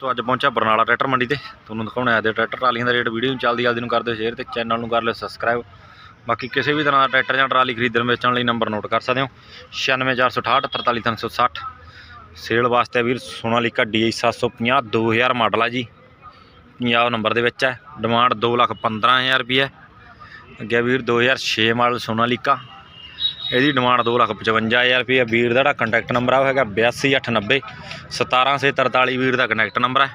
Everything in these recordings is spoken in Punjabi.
ਤੋਂ ਅੱਜ ਪਹੁੰਚਿਆ ਬਰਨਾਲਾ ਟਰੈਕਟਰ ਮੰਡੀ ਤੇ। ਤੁਹਾਨੂੰ ਦਿਖਾਉਣਾ ਹੈ ਦੇ ਟਰੈਕਟਰ ਟਰਾਲੀਆਂ ਦਾ ਰੇਟ ਵੀਡੀਓ ਨੂੰ ਚੱਲਦੀ ਜਲਦੀ ਨੂੰ ਕਰ ਦਿਓ ਸ਼ੇਅਰ ਤੇ ਚੈਨਲ ਨੂੰ ਕਰ ਲਿਓ ਸਬਸਕ੍ਰਾਈਬ ਬਾਕੀ ਕਿਸੇ ਵੀ ਤਰ੍ਹਾਂ ਦਾ ਟਰੈਕਟਰ ਜਾਂ ਟਰਾਲੀ ਖਰੀਦਣ ਵੇਚਣ ਲਈ ਨੰਬਰ ਨੋਟ ਕਰ ਸਕਦੇ ਹੋ। 96468 43360 ਸੇਲ ਵਾਸਤੇ ਵੀਰ ਸੋਨਾਲੀਕਾ DI 750 2000 ਮਾਡਲ ਆ ਜੀ। ਪੰਜਾਬ ਨੰਬਰ ਦੇ ਵਿੱਚ ਹੈ ਡਿਮਾਂਡ 215000 ਰੁਪਏ ਅੱਗੇ ਵੀਰ 2006 ਮਾਡਲ ਸੋਨਾਲੀਕਾ। ਇਹਦੀ ਡਿਮਾਂਡ 255000 ਰੁਪਏ ਵੀਰ ਦਾ ਜਿਹੜਾ ਕੰਟੈਕਟ ਨੰਬਰ ਆ, ਉਹ ਹੈਗਾ 82890 17643 ਵੀਰ ਦਾ ਕੰਟੈਕਟ ਨੰਬਰ ਹੈ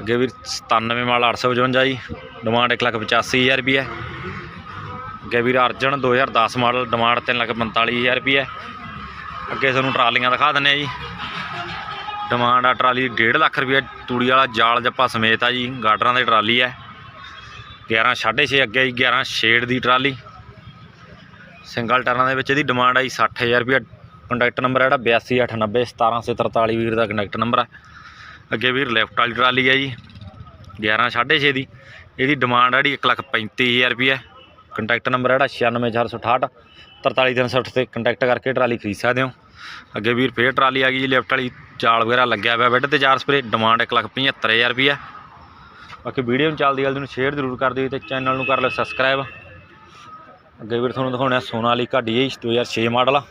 ਅੱਗੇ ਵੀਰ 97 ਮਾਲ 855 ਜੀ ਡਿਮਾਂਡ 185000 ਰੁਪਏ ਅੱਗੇ ਵੀਰ ਅਰਜਨ 2010 ਮਾਡਲ ਡਿਮਾਂਡ 345000 ਰੁਪਏ ਅੱਗੇ ਤੁਹਾਨੂੰ ਟਰਾਲੀਆਂ ਦਿਖਾ ਦਿੰਨੇ ਆ ਜੀ। ਡਿਮਾਂਡ ਆ ਟਰਾਲੀ 1.5 ਲੱਖ ਰੁਪਏ, ਤੂੜੀ ਵਾਲਾ ਜਾਲ ਜੱਪਾ ਸਮੇਤ ਆ ਜੀ, ਗਾਡਰਾਂ ਦੀ ਟਰਾਲੀ ਹੈ 11 6.5 ਅੱਗੇ ਜੀ 11 ਛੇੜ ਦੀ ਟਰਾਲੀ। ਸਿੰਗਲ ਟਰਾਂ ਦੇ ਵਿੱਚ ਇਹਦੀ ਡਿਮਾਂਡ ਆਈ 60000 ਰੁਪਏ ਕੰਟੈਕਟ ਨੰਬਰ ਹੈ ਜਿਹੜਾ 8289 17743 ਵੀਰ ਦਾ ਕੰਟੈਕਟ ਨੰਬਰ ਹੈ ਅੱਗੇ ਵੀਰ ਲੈਫਟ ਵਾਲੀ ਟਰਾਲੀ ਹੈ ਜੀ 11 6.5 ਦੀ। ਇਹਦੀ ਡਿਮਾਂਡ ਹੈ ਜਿਹੜੀ 135000 ਰੁਪਏ ਕੰਟੈਕਟ ਨੰਬਰ ਹੈ ਜਿਹੜਾ 96468 43360 ਤੇ ਕੰਟੈਕਟ ਕਰਕੇ ਟਰਾਲੀ ਖਰੀਦ ਸਕਦੇ ਹੋ। ਅੱਗੇ ਵੀਰ ਫੇਰ ਟਰਾਲੀ ਆ ਗਈ ਜੀ ਲੈਫਟ ਵਾਲੀ, ਚਾਲ ਵਗੈਰਾ ਲੱਗਿਆ ਹੋਇਆ ਬੈੱਡ ਤੇ ਚਾਰ ਸਪਰੇ ਡਿਮਾਂਡ 175000 ਰੁਪਏ ਬਾਕੀ ਵੀਡੀਓ ਨੂੰ ਚੱਲਦੀ ਜਲਦੀ ਨੂੰ ਸ਼ੇਅਰ ਜ਼ਰੂਰ ਕਰ ਦਿਓ ਤੇ ਚੈਨਲ ਨੂੰ ਕਰ ਲਿਓ ਸਬਸਕ੍ਰਾਈਬ ਅੱਗੇ ਵੀਰ ਤੁਹਾਨੂੰ ਦਿਖਾਉਣਾ ਸੋਨਾਲੀਕਾ DI 2006 ਮਾਡਲ। ਆ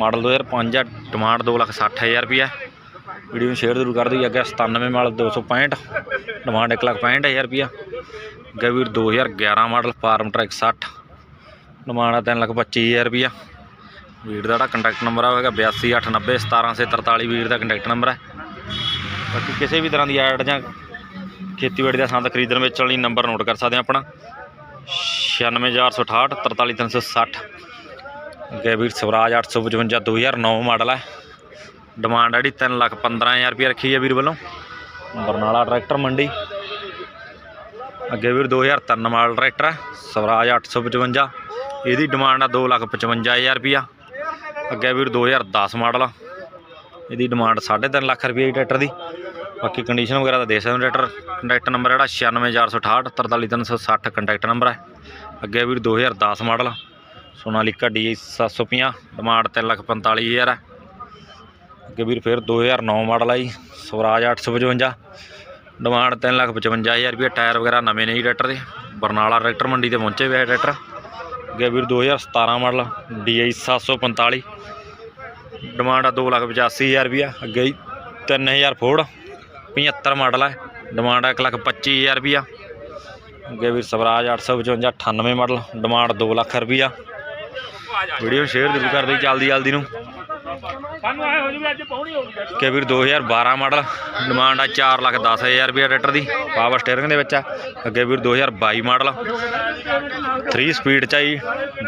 ਮਾਡਲ 2005 ਹੈ ਡਿਮਾਂਡ 260000 ਰੁਪਏ ਵੀਡੀਓ ਨੂੰ ਸ਼ੇਅਰ ਜ਼ਰੂਰ ਕਰ ਦਿਓ ਅੱਗੇ 97 ਮਾਡਲ 265 ਡਿਮਾਂਡ 165000 ਰੁਪਏ ਅੱਗੇ ਵੀਰ 2011 ਮਾਡਲ, ਫਾਰਮ ਟਰੈਕ 60 ਡਿਮਾਂਡ ਆ 325000 ਰੁਪਏ ਵੀਰ ਦਾ ਜਿਹੜਾ ਕੰਟੈਕਟ ਨੰਬਰ ਆ, ਉਹ ਹੈਗਾ 8289 17743 ਵੀਰ ਦਾ ਕੰਟੈਕਟ ਨੰਬਰ ਹੈ ਬਾਕੀ ਕਿਸੇ ਵੀ ਤਰ੍ਹਾਂ ਦੀ ਐਡ ਜਾਂ ਖੇਤੀਬਾੜੀ ਦਾ ਸੰਦ ਖਰੀਦਣ ਵੇਚਣ ਲਈ ਨੰਬਰ ਨੋਟ ਕਰ ਸਕਦੇ ਆ ਆਪਣਾ। 96468 43360 ਅੱਗੇ ਵੀਰ ਸਵਰਾਜ 855 2009 ਮਾਡਲ ਹੈ। ਡਿਮਾਂਡ ਹੈ ਜਿਹੜੀ 3 ਲੱਖ 15000 ਰੁਪਏ ਰੱਖੀ ਹੈ ਵੀਰ ਵੱਲੋਂ। ਬਰਨਾਲਾ ਟਰੈਕਟਰ ਮੰਡੀ। ਅੱਗੇ ਵੀਰ 2003 ਮਾਡਲ ਟਰੈਕਟਰ ਹੈ, ਸਵਰਾਜ 855 ਇਹਦੀ ਡਿਮਾਂਡ ਆ 2 ਲੱਖ 55000 ਰੁਪਿਆ ਅੱਗੇ ਵੀਰ 2010 ਮਾਡਲ ਆ। ਇਹਦੀ ਡਿਮਾਂਡ 3.5 ਲੱਖ ਰੁਪਏ ਦੀ ਟਰੈਕਟਰ ਦੀ। ਬਾਕੀ ਕੰਡੀਸ਼ਨ ਵਗੈਰਾ ਤਾਂ ਦੇ ਸਕਦੇ ਹੋ ਟਰੈਕਟਰ ਕੰਟੈਕਟ ਨੰਬਰ ਜਿਹੜਾ 96468 43360 ਕੰਟੈਕਟ ਨੰਬਰ ਹੈ। ਅੱਗੇ ਵੀਰ 2010 ਮਾਡਲ ਸੋਨਾਲੀਕਾ DI 750 ਡਿਮਾਂਡ 345000 ਹੈ। ਅੱਗੇ ਵੀਰ ਫਿਰ 2009 ਮਾਡਲ ਆ ਜੀ, ਸਵਰਾਜ 855 ਡਿਮਾਂਡ 355000 ਰੁਪਏ। ਟਾਇਰ ਵਗੈਰਾ ਨਵੇਂ ਨੇ ਜੀ ਟਰੈਕਟਰ ਦੇ। ਬਰਨਾਲਾ ਟਰੈਕਟਰ ਮੰਡੀ ਤੇ ਪਹੁੰਚੇ ਹੋਏ ਆ ਟਰੈਕਟਰ ਅੱਗੇ ਵੀਰ 2017 ਮਾਡਲ DI 745 ਡਿਮਾਂਡ ਆ 285000 ਰੁਪਏ ਅੱਗੇ ਜੀ 3000 ਫੋੜ 75 ਮਾਡਲ ਹੈ ਡਿਮਾਂਡ ਆ 125000 ਰੁਪਏ ਅੱਗੇ ਵੀਰ ਸਵਰਾਜ 855 98 ਮਾਡਲ। ਡਿਮਾਂਡ 2 ਲੱਖ ਰੁਪਏ ਵੀਡੀਓ ਸ਼ੇਅਰ ਜ਼ਰੂਰ ਕਰ ਦਿਓ ਜਲਦੀ ਜਲਦੀ ਨੂੰ। ਸਾਨੂੰ ਆਏ ਹੋ ਜੂਗੀ ਅੱਜ ਪਹੁੰਚੀ ਹੋ ਗਈ ਵੀਰ 2012 ਮਾਡਲ। ਡਿਮਾਂਡ ਆ 4 ਲੱਖ 10000 ਰੁਪਏ ਟਰੈਕਟਰ ਦੀ। ਪਾਵਰ ਸਟੀਅਰਿੰਗ ਦੇ ਵਿੱਚ ਆ। ਅੱਗੇ ਵੀਰ 2022 ਮਾਡਲ। 3 ਸਪੀਡ ਚ ਆਈ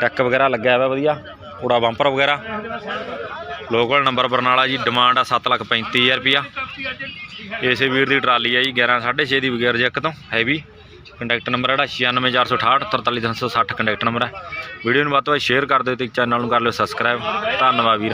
ਡੱਕ ਵਗੈਰਾ ਲੱਗਿਆ ਹੋਇਆ ਵਧੀਆ। ਪੂਰਾ ਬੰਪਰ ਵਗੈਰਾ। ਲੋਕਲ ਨੰਬਰ ਬਰਨਾਲਾ ਜੀ ਡਿਮਾਂਡ ਆ 7 ਲੱਖ 35000 ਰੁਪਿਆ ਇਸੇ ਵੀਰ ਦੀ ਟਰਾਲੀ ਆ ਜੀ 11 6.5 ਦੀ ਵਗੈਰ ਜੈਕ ਤੋਂ ਹੈਵੀ ਕੰਟੈਕਟ ਨੰਬਰ ਜਿਹੜਾ 96468 43360 ਕੰਟੈਕਟ ਨੰਬਰ ਹੈ ਵੀਡੀਓ ਨੂੰ ਵੱਧ ਤੋਂ ਵੱਧ ਸ਼ੇਅਰ ਕਰ ਦਿਓ ਤੇ ਚੈਨਲ ਨੂੰ ਕਰ ਲਿਓ ਸਬਸਕ੍ਰਾਈਬ ਧੰਨਵਾਦ ਵੀਰ।